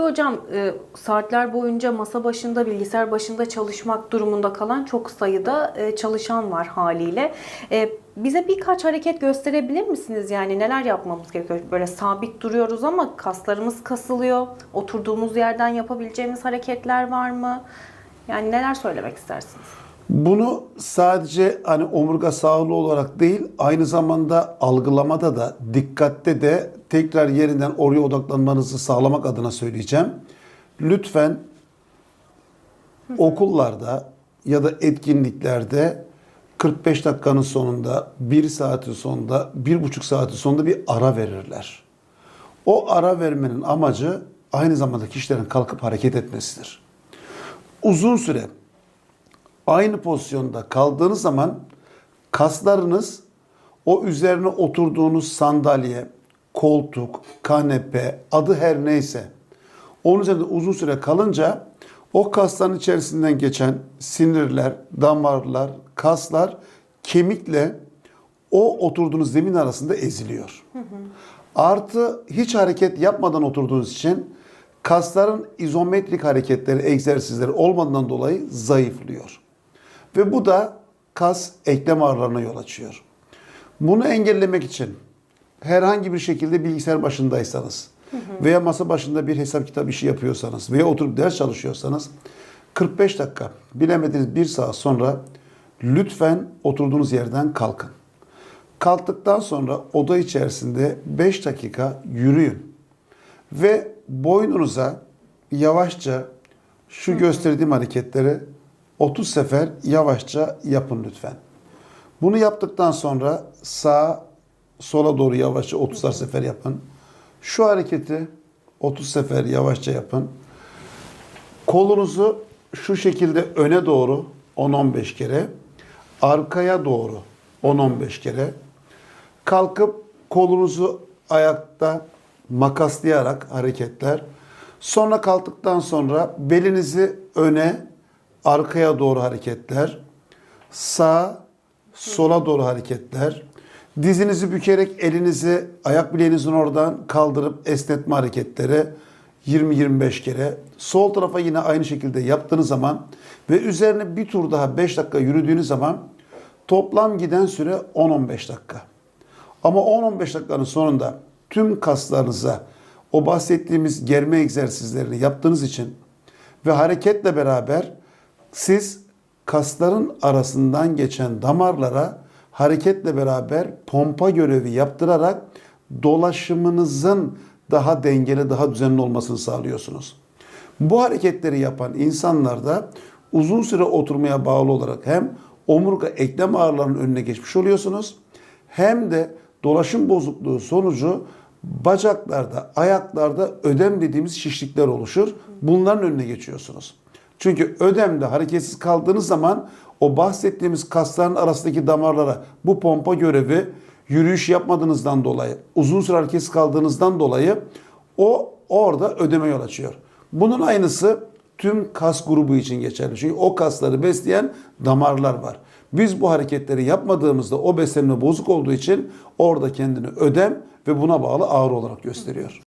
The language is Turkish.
Hocam e, saatler boyunca masa başında, bilgisayar başında çalışmak durumunda kalan çok sayıda e, çalışan var haliyle. E, bize birkaç hareket gösterebilir misiniz? Yani neler yapmamız gerekiyor? Böyle sabit duruyoruz ama kaslarımız kasılıyor. Oturduğumuz yerden yapabileceğimiz hareketler var mı? Yani neler söylemek istersiniz? Bunu sadece hani omurga sağlığı olarak değil, aynı zamanda algılamada da, dikkatte de tekrar yerinden oraya odaklanmanızı sağlamak adına söyleyeceğim. Lütfen okullarda ya da etkinliklerde 45 dakikanın sonunda, 1 saatin sonunda, 1,5 saatin sonunda bir ara verirler. O ara vermenin amacı aynı zamanda kişilerin kalkıp hareket etmesidir. Uzun süre aynı pozisyonda kaldığınız zaman kaslarınız o üzerine oturduğunuz sandalye, koltuk, kanepe, adı her neyse onun üzerinde uzun süre kalınca o kasların içerisinden geçen sinirler, damarlar, kaslar kemikle o oturduğunuz zemin arasında eziliyor. Artı hiç hareket yapmadan oturduğunuz için kasların izometrik hareketleri, egzersizleri olmadığından dolayı zayıflıyor. Ve bu da kas eklem ağrılarına yol açıyor. Bunu engellemek için herhangi bir şekilde bilgisayar başındaysanız veya masa başında bir hesap kitap işi yapıyorsanız veya oturup ders çalışıyorsanız 45 dakika bilemediniz bir saat sonra lütfen oturduğunuz yerden kalkın. Kalktıktan sonra oda içerisinde 5 dakika yürüyün. Ve boynunuza yavaşça şu gösterdiğim hareketleri 30 sefer yavaşça yapın lütfen. Bunu yaptıktan sonra sağa sola doğru yavaşça 30'ar sefer yapın. Şu hareketi 30 sefer yavaşça yapın. Kolunuzu şu şekilde öne doğru 10-15 kere, arkaya doğru 10-15 kere, kalkıp kolunuzu ayakta makaslayarak hareketler. Sonra kalktıktan sonra belinizi öne, arkaya doğru hareketler. Sağ, sola doğru hareketler. Dizinizi bükerek elinizi ayak bileğinizin oradan kaldırıp esnetme hareketleri 20-25 kere. Sol tarafa yine aynı şekilde yaptığınız zaman ve üzerine bir tur daha 5 dakika yürüdüğünüz zaman toplam giden süre 10-15 dakika. Ama 10-15 dakikanın sonunda tüm kaslarınıza o bahsettiğimiz germe egzersizlerini yaptığınız için ve hareketle beraber siz kasların arasından geçen damarlara hareketle beraber pompa görevi yaptırarak dolaşımınızın daha dengeli, daha düzenli olmasını sağlıyorsunuz. Bu hareketleri yapan insanlarda uzun süre oturmaya bağlı olarak hem omurga eklem ağrılarının önüne geçmiş oluyorsunuz hem de dolaşım bozukluğu sonucu bacaklarda, ayaklarda ödem dediğimiz şişlikler oluşur. Bunların önüne geçiyorsunuz. Çünkü ödemde hareketsiz kaldığınız zaman o bahsettiğimiz kasların arasındaki damarlara bu pompa görevi yürüyüş yapmadığınızdan dolayı, uzun süre hareketsiz kaldığınızdan dolayı o orada ödeme yol açıyor. Bunun aynısı tüm kas grubu için geçerli. Çünkü o kasları besleyen damarlar var. Biz bu hareketleri yapmadığımızda o beslenme bozuk olduğu için orada kendini ödem ve buna bağlı ağrı olarak gösteriyor.